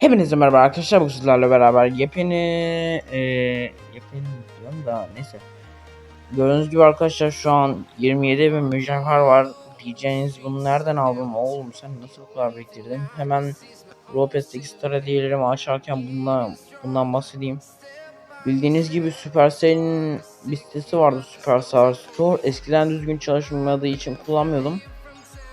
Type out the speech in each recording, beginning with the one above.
Hepinize merhaba arkadaşlar. Bu sizlerle beraber yepyeni e, yepyeni diyorum da neyse. Gördüğünüz gibi arkadaşlar şu an 27 bin mücevher var. Diyeceğiniz bunu nereden aldın oğlum sen nasıl bu kadar biriktirdin? Hemen Ropes'teki star hediyelerimi açarken bundan, bundan bahsedeyim. Bildiğiniz gibi Supercell'in bir sitesi vardı Supercell Store. Eskiden düzgün çalışmadığı için kullanmıyordum.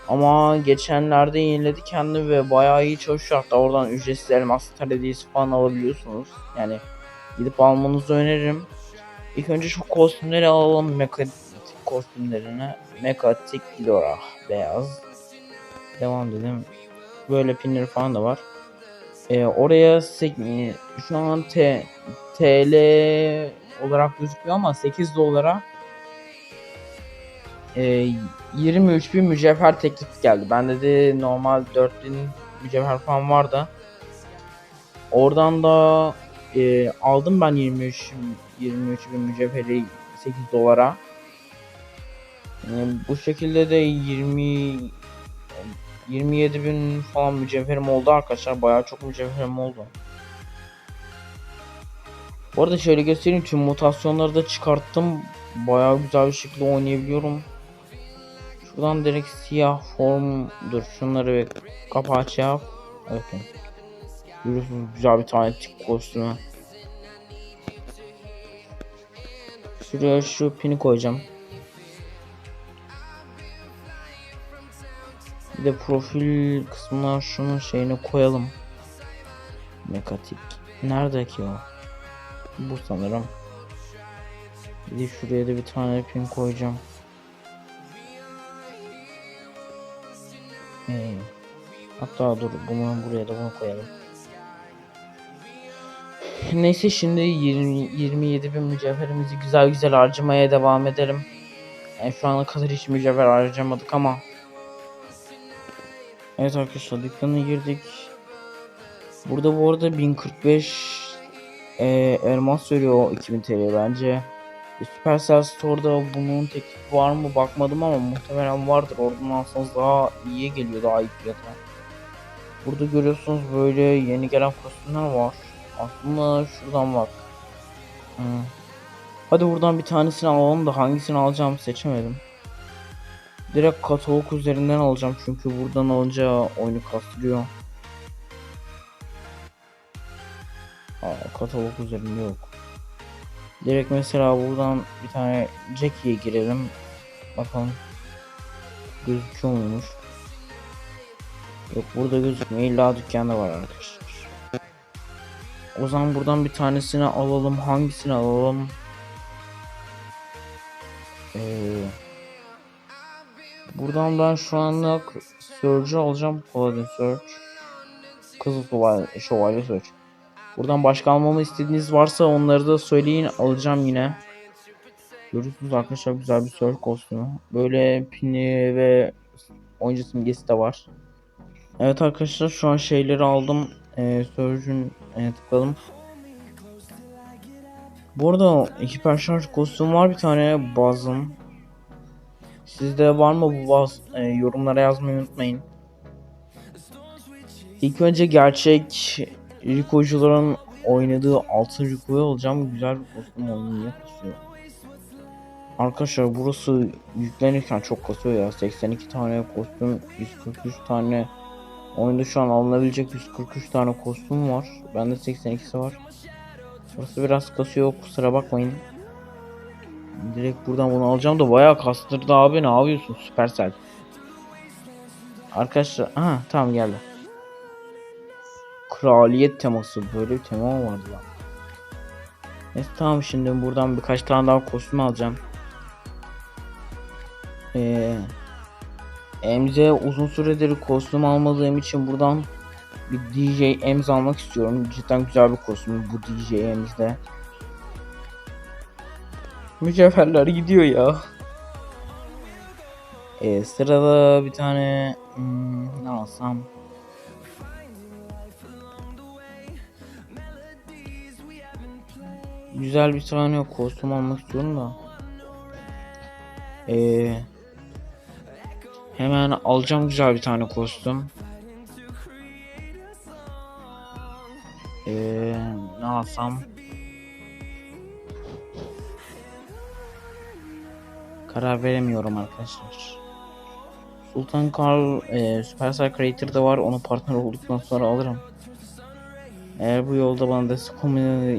Ama geçenlerde yeniledi kendi ve bayağı iyi çalışıyor. Hatta oradan ücretsiz elmas star hediyesi falan alabiliyorsunuz. Yani gidip almanızı öneririm. İlk önce şu kostümleri alalım. Mekatik kostümlerine. Mekatik Lora beyaz. Devam dedim. Böyle pinleri falan da var. Ee, oraya şu an TL olarak gözüküyor ama 8 dolara e, 23 bin mücevher teklif geldi. Ben dedi normal 4000 mücevher falan var da. Oradan da e, aldım ben 23 23 bin mücevheri 8 dolara. E, bu şekilde de 20 27 bin falan mücevherim oldu arkadaşlar. Bayağı çok mücevherim oldu. Bu arada şöyle göstereyim tüm mutasyonları da çıkarttım. Bayağı güzel bir şekilde oynayabiliyorum. Şuradan direkt siyah formdur. Şunları bir kapağı yap. Evet. Görüyorsunuz güzel bir tane tik kostümü. Şuraya şu pini koyacağım. Bir de profil kısmına şunun şeyini koyalım. Mekatik. Nerede ki o? Bu sanırım. Bir de şuraya da bir tane pin koyacağım. Hmm. Hatta dur bunu buraya da bunu koyalım. Neyse şimdi 20, 27 bin mücevherimizi güzel güzel harcamaya devam edelim. Yani şu ana kadar hiç mücevher harcamadık ama. Evet arkadaşlar dükkanına girdik. Burada bu arada 1045 e, elmas veriyor 2000 TL bence. Supercell Store'da bunun teklifi var mı bakmadım ama muhtemelen vardır. Oradan alsanız daha iyiye geliyor daha iyi fiyata. Burada görüyorsunuz böyle yeni gelen kostümler var. Aslında şuradan bak. Hmm. Hadi buradan bir tanesini alalım da hangisini alacağım seçemedim. Direkt katalog üzerinden alacağım çünkü buradan alınca oyunu kastırıyor. Aa, katalog üzerinde yok. Direkt mesela buradan bir tane Jackie'ye girelim. Bakalım. Gözüküyor muymuş? Yok burada gözükmüyor. İlla dükkanda var arkadaşlar. O zaman buradan bir tanesini alalım. Hangisini alalım? Ee, buradan ben şu anlık Surge'ü alacağım. Paladin Surge. Kızıl Şövalye Surge. Buradan başka almamı istediğiniz varsa onları da söyleyin alacağım yine. Görüyorsunuz arkadaşlar güzel bir surf kostümü. Böyle pini ve oyuncu simgesi de var. Evet arkadaşlar şu an şeyleri aldım. Ee, Surge'ün e, tıkladım. Bu arada hiper kostüm var bir tane bazım. Sizde var mı bu baz? E, yorumlara yazmayı unutmayın. İlk önce gerçek Rikocuların oynadığı altın Riko'yu alacağım. Güzel bir kostüm oynuyor. kasıyor. Arkadaşlar burası yüklenirken çok kasıyor ya. 82 tane kostüm, 143 tane oyunda şu an alınabilecek 143 tane kostüm var. Bende 82'si var. Burası biraz kasıyor kusura bakmayın. Direkt buradan bunu alacağım da bayağı kastırdı abi ne yapıyorsun Supercell. Arkadaşlar aha tamam geldi. Kraliyet teması böyle bir tema mı vardı lan? Neyse tamam şimdi buradan birkaç tane daha kostüm alacağım. Ee, Emze uzun süredir kostüm almadığım için buradan bir DJ Ems almak istiyorum. Cidden güzel bir kostüm bu DJ Ems'de. Mücevherler gidiyor ya. Ee, sırada bir tane hmm, ne alsam? Güzel bir tane kostüm almak istiyorum da. Ee, hemen alacağım güzel bir tane kostüm. Ee, ne alsam? Karar veremiyorum arkadaşlar. Sultan Karl e, Supercell Creator'da var. Onu partner olduktan sonra alırım. Eğer bu yolda bana destek olmayı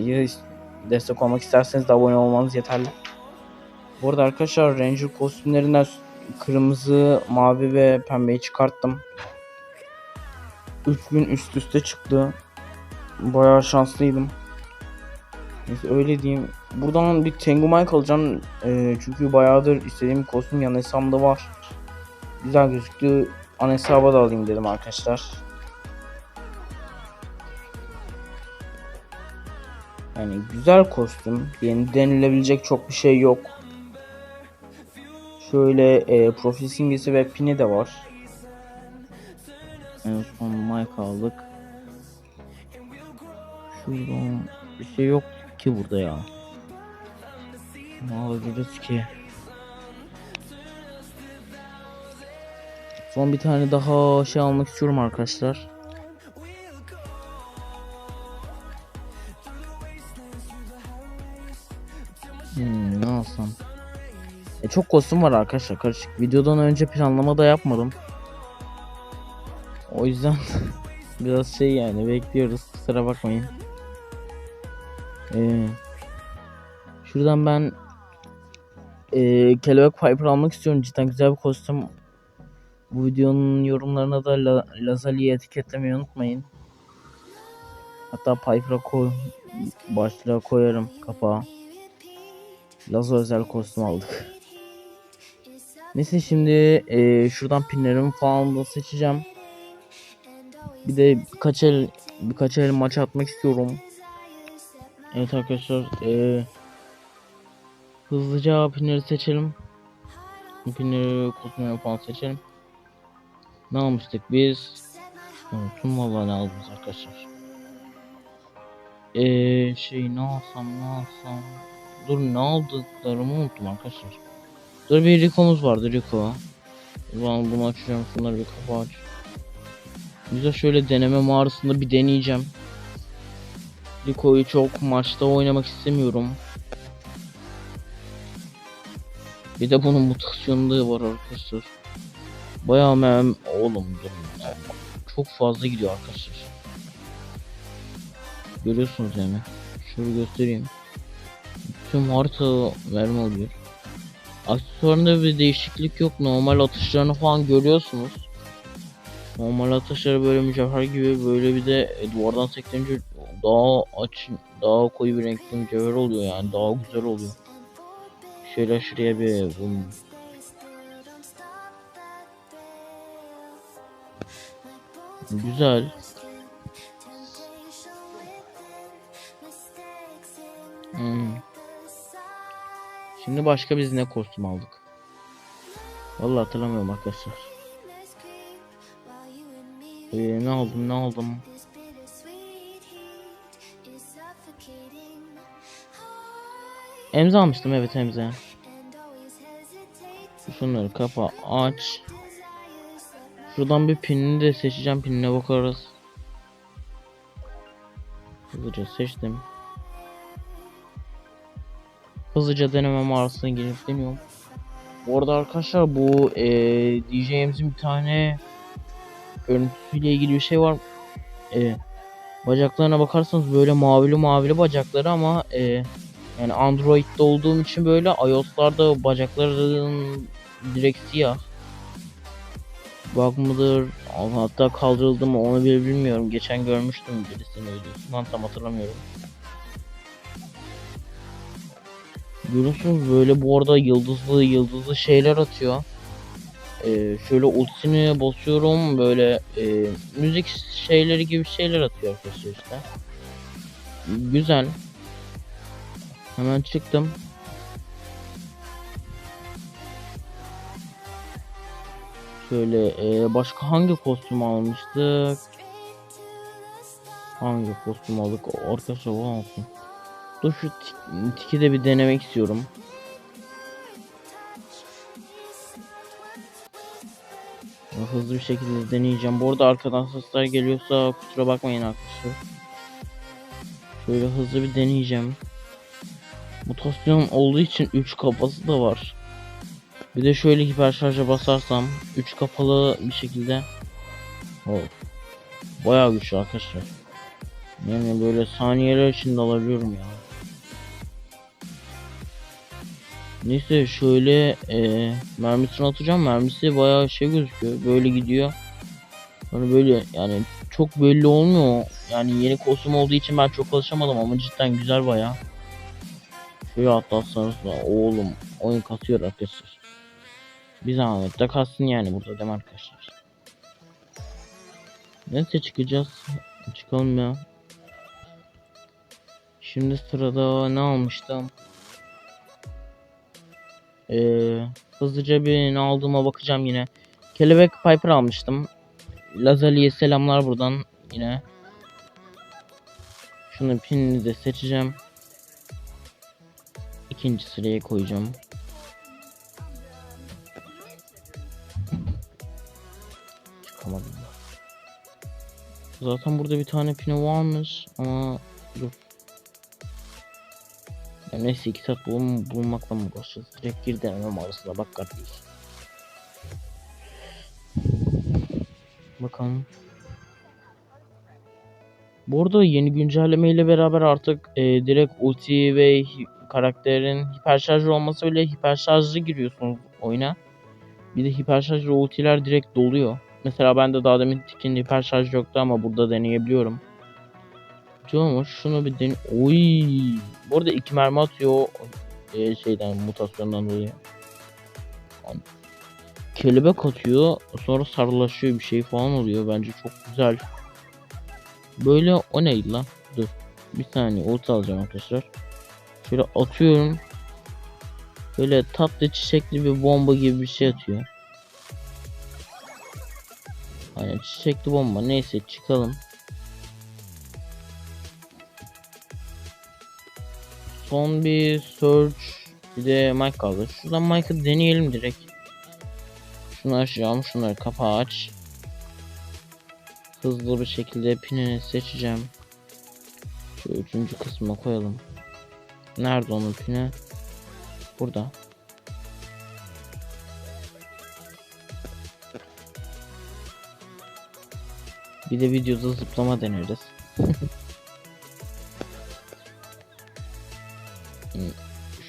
destek olmak isterseniz de abone olmanız yeterli. Bu arada arkadaşlar Ranger kostümlerinden kırmızı, mavi ve pembeyi çıkarttım. 3 gün üst üste çıktı. Bayağı şanslıydım. Neyse öyle diyeyim. Buradan bir Tengu Mike alacağım. Ee, çünkü bayağıdır istediğim kostüm yan hesabımda var. Güzel gözüktü. Ana hesaba da alayım dedim arkadaşlar. Yani güzel kostüm. Yeni denilebilecek çok bir şey yok. Şöyle e, profil simgesi ve pini de var. En son mic aldık. Şuradan bir şey yok ki burada ya. Ne alabiliriz ki? Son bir tane daha şey almak istiyorum arkadaşlar. E, çok kostüm var arkadaşlar karışık. Videodan önce planlama da yapmadım. O yüzden biraz şey yani bekliyoruz. Kusura bakmayın. Ee, şuradan ben e, kelebek Piper almak istiyorum. Cidden güzel bir kostüm. Bu videonun yorumlarına da La Lazali'yi etiketlemeyi unutmayın. Hatta Piper'a koy başlığa koyarım kapağa. Lazo özel kostüm aldık. Neyse şimdi e, şuradan pinlerimi falan da seçeceğim. Bir de birkaç el birkaç el maç atmak istiyorum. Evet arkadaşlar e, hızlıca pinleri seçelim. Pinleri kostümleri falan seçelim. Ne almıştık biz? Unuttum valla ne aldınız arkadaşlar. Eee şey ne alsam ne alsam. Dur ne aldıklarımı unuttum arkadaşlar. Dur bir Rico'muz vardı Rico. Ben bunu açacağım şunları bir kapı aç. Güzel şöyle deneme mağarasında bir deneyeceğim. Rico'yu çok maçta oynamak istemiyorum. Bir de bunun mutasyonluğu var arkadaşlar. Bayağı mem oğlum durun. Çok fazla gidiyor arkadaşlar. Görüyorsunuz yani. Şöyle göstereyim. Tüm harita mermi alıyor. Aksesuarında bir değişiklik yok. Normal atışlarını falan görüyorsunuz. Normal atışları böyle mücevher gibi böyle bir de duvardan sektirince daha aç daha koyu bir renkli mücevher oluyor yani daha güzel oluyor. Şöyle şuraya bir bunu Güzel. Hmm. Şimdi başka biz ne kostüm aldık? Vallahi hatırlamıyorum arkadaşlar. Ee, ne aldım ne aldım? Emza almıştım evet emza. Şunları kapa aç. Şuradan bir pinini de seçeceğim pinine bakarız. Hızlıca seçtim. Hızlıca deneme mağarasına girip deniyorum. Bu arada arkadaşlar bu e, DJ'imizin bir tane görüntüsüyle ilgili bir şey var. E, bacaklarına bakarsanız böyle mavili mavili bacakları ama e, yani Android'de olduğum için böyle iOS'larda bacakların direkt siyah. Bug mıdır? Hatta kaldırıldı mı onu bile bilmiyorum. Geçen görmüştüm birisinin videosundan tam hatırlamıyorum. Görüyorsunuz böyle bu arada yıldızlı yıldızlı şeyler atıyor. Ee, şöyle ultisini basıyorum böyle e, müzik şeyleri gibi şeyler atıyor arkadaşlar işte. Güzel. Hemen çıktım. Şöyle e, başka hangi kostüm almıştık? Hangi kostüm aldık? Arkadaşlar olsun. Dur şu tik- tiki de bir denemek istiyorum. Hızlı bir şekilde deneyeceğim. Bu arada arkadan sesler geliyorsa kusura bakmayın arkadaşlar. Şöyle hızlı bir deneyeceğim. Mutasyon olduğu için 3 kafası da var. Bir de şöyle hiper şarja basarsam 3 kapalı bir şekilde oh. Bayağı güçlü arkadaşlar. Yani böyle saniyeler içinde alabiliyorum ya. Neyse şöyle e, mermisini atacağım. Mermisi bayağı şey gözüküyor. Böyle gidiyor. Hani böyle yani çok belli olmuyor. Yani yeni kostüm olduğu için ben çok alışamadım ama cidden güzel bayağı. Şöyle atlatsanız da oğlum oyun katıyor arkadaşlar. Bir zahmet de kalsın yani burada değil mi arkadaşlar? Neyse çıkacağız. Çıkalım ya. Şimdi sırada ne almıştım? Ee, hızlıca bir ne aldığıma bakacağım yine. Kelebek Piper almıştım. Lazali'ye selamlar buradan yine. Şunu pinini de seçeceğim. İkinci sıraya koyacağım. Çıkamadım. Zaten burada bir tane pino varmış ama dur. Ya neyse iki saat bulun, bulunmakla mı uğraşacağız? Direkt gir denemem arasına bak kardeş. Bakalım. Bu arada yeni güncelleme ile beraber artık e, direkt ulti ve karakterin hiper şarjı olması öyle hiper şarjlı giriyorsunuz oyuna. Bir de hiper şarjlı ultiler direkt doluyor. Mesela bende daha demin tikin hiper şarj yoktu ama burada deneyebiliyorum. Diyorum şunu bir dene... Oy! Bu arada iki mermi atıyor e, şeyden mutasyondan dolayı. Kelebek atıyor sonra sarılaşıyor bir şey falan oluyor bence çok güzel. Böyle o neydi lan? Dur. Bir saniye ulti alacağım arkadaşlar. Şöyle atıyorum. Böyle tatlı çiçekli bir bomba gibi bir şey atıyor. Aynen çiçekli bomba. Neyse çıkalım. Son bir search bir de Mike kaldı. Şuradan Mike'ı deneyelim direkt. Şunu açacağım. Şunları kapağı aç. Hızlı bir şekilde pinini seçeceğim. Şu üçüncü kısma koyalım. Nerede onun pini? Burada. Bir de videoda zıplama deneriz.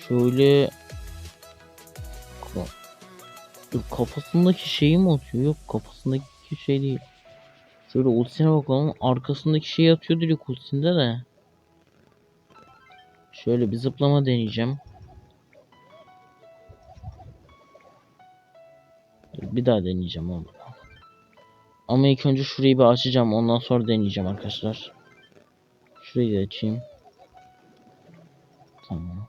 Şöyle Dur, kafasındaki şeyi mi atıyor? Yok kafasındaki şey değil. Şöyle ultisine bakalım. Arkasındaki şeyi atıyor direkt ultisinde de. Şöyle bir zıplama deneyeceğim. Dur, Bir daha deneyeceğim onu. Ama ilk önce şurayı bir açacağım. Ondan sonra deneyeceğim arkadaşlar. Şurayı da açayım. Tamam.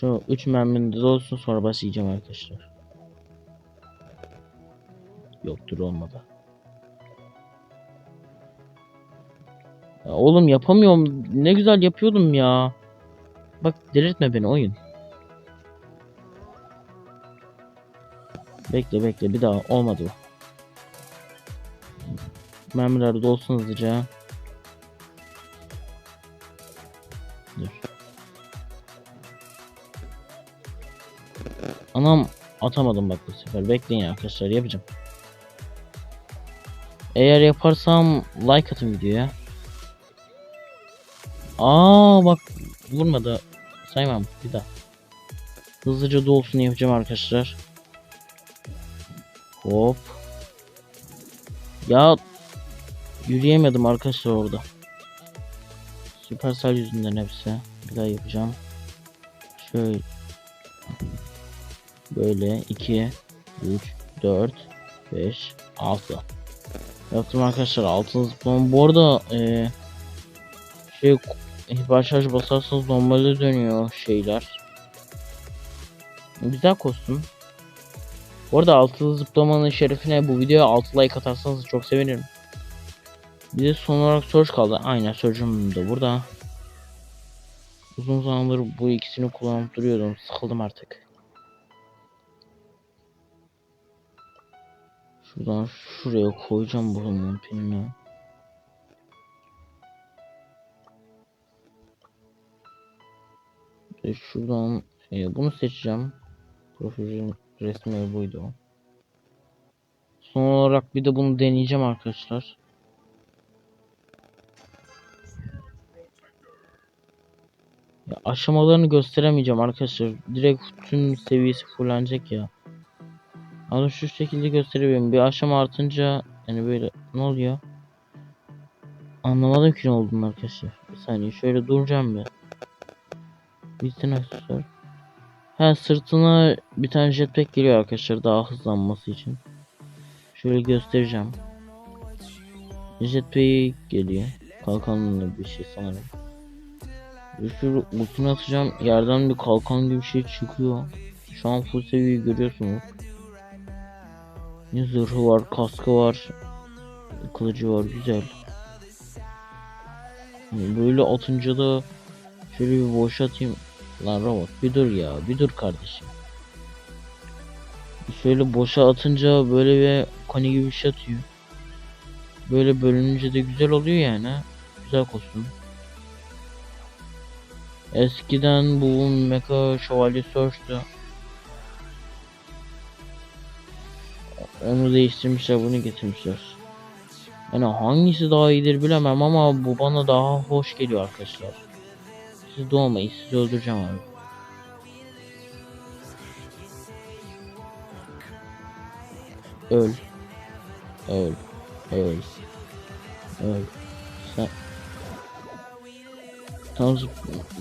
Şu 3 merminin de olsun sonra başlayacağım arkadaşlar. Yoktur olmadı. Ya oğlum yapamıyorum. Ne güzel yapıyordum ya. Bak delirtme beni oyun. Bekle bekle bir daha olmadı bu. Mermiler dolsun hızlıca. Anam atamadım bak bu sefer. Bekleyin arkadaşlar yapacağım. Eğer yaparsam like atın videoya. Aa bak vurmadı. Saymam bir daha. Hızlıca dolsun yapacağım arkadaşlar. Hop. Ya yürüyemedim arkadaşlar orada. Süpersel yüzünden hepsi. Bir daha yapacağım. Şöyle. Böyle 2 3 4 5 6 Yaptım arkadaşlar altın zıplama. Bu arada eee şey hiper şarj basarsanız normale dönüyor şeyler. Güzel kostüm. Bu arada altılı zıplamanın şerefine bu videoya 6 like atarsanız çok sevinirim. Bir de son olarak Surge kaldı. Aynen Surge'um da burada. Uzun zamandır bu ikisini kullanıp duruyordum. Sıkıldım artık. Şuradan şuraya koyacağım bu montini ya. E şuradan e, bunu seçeceğim. Profilin resmi buydu o. Son olarak bir de bunu deneyeceğim arkadaşlar. Ya aşamalarını gösteremeyeceğim arkadaşlar. Direkt tüm seviyesi fullenecek ya. Ama şu şekilde gösterebilirim. Bir aşama artınca yani böyle ne oluyor? Anlamadım ki ne olduğunu arkadaşlar. Bir saniye şöyle duracağım bir. Bitsin aksesuar. Ha sırtına bir tane jetpack geliyor arkadaşlar daha hızlanması için. Şöyle göstereceğim. Jetpack geliyor. Kalkanlı bir şey sanırım. Sürü ultini atacağım. Yerden bir kalkan gibi bir şey çıkıyor. Şu an full seviyeyi görüyorsunuz. Ne zırhı var, kaskı var. Kılıcı var, güzel. Böyle atınca da şöyle bir boş atayım. Lan robot bir dur ya, bir dur kardeşim. Şöyle boşa atınca böyle bir kani gibi bir şey atıyor. Böyle bölününce de güzel oluyor yani. Güzel kostüm. Eskiden bu Mecha Şövalye Surge'du. Onu değiştirmişler, bunu getirmişler. Yani hangisi daha iyidir bilemem ama bu bana daha hoş geliyor arkadaşlar. Siz doğmayın, sizi öldüreceğim abi. Öl. Öl. Öl. Öl. Sen... Tam, zıp,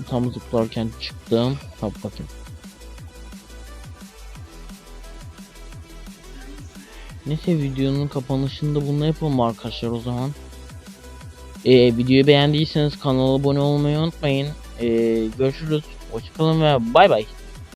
tam zıplarken çıktım. Hop bakayım. Neyse videonun kapanışında bunu yapalım arkadaşlar o zaman. Ee, videoyu beğendiyseniz kanala abone olmayı unutmayın. Ee, görüşürüz. Hoşçakalın ve bay bay.